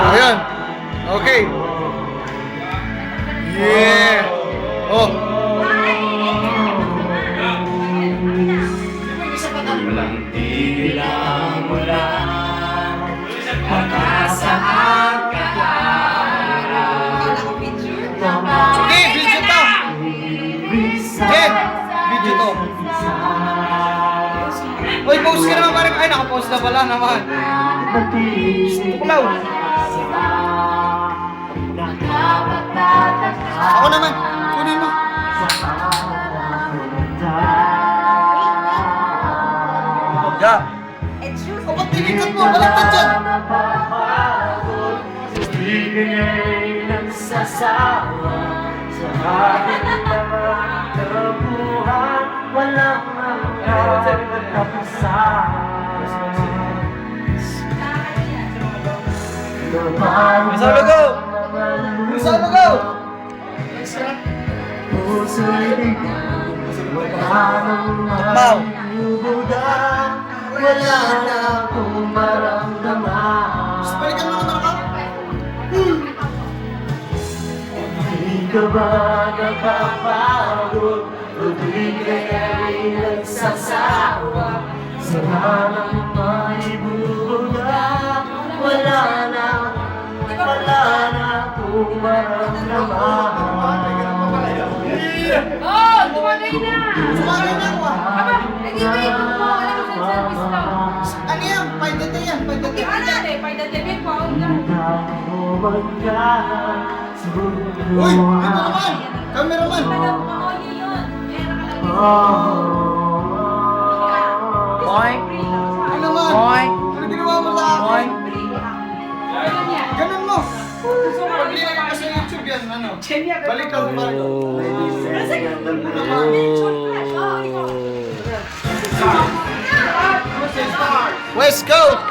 Ayan. Okay. Yeah. Oh. Walang tigilan mula Pagkasaan ka Sige, video to. Jen, video to. Uy, post ka naman parang, ay, nakapost na pala naman. Tuklaw. Ako Ya. O, ba't tinikat mo? Baliktad dyan. Bigay nagsasawa Sa aking mga kabuhan Walang hanggang kapasan Isa lugaw. Isa lugaw. Puso'y Mau. Wala ka ba napapagod O di ka ay nagsasawa Sa hanang maibubuga Wala na, wala na akong maramdaman Oh, tumagay na! Sumagay na ako ah. Aba, hindi ba ito po? Alam mo sa service to? Ano yan? Pagdate yan. Pagdate Di ba na eh? Po, na. Uy, dito naman. Cameraman. Alam mo, oh, yun yun. Kaya nakalagay sa Boy. Ano naman? Boy. Ano ginawa mo sa akin? free. Ganun yan. Ganun mo. Gusto mo, Pag linagay ko sa YouTube yan, ano? Kenya, Balik ka pa. West Coast!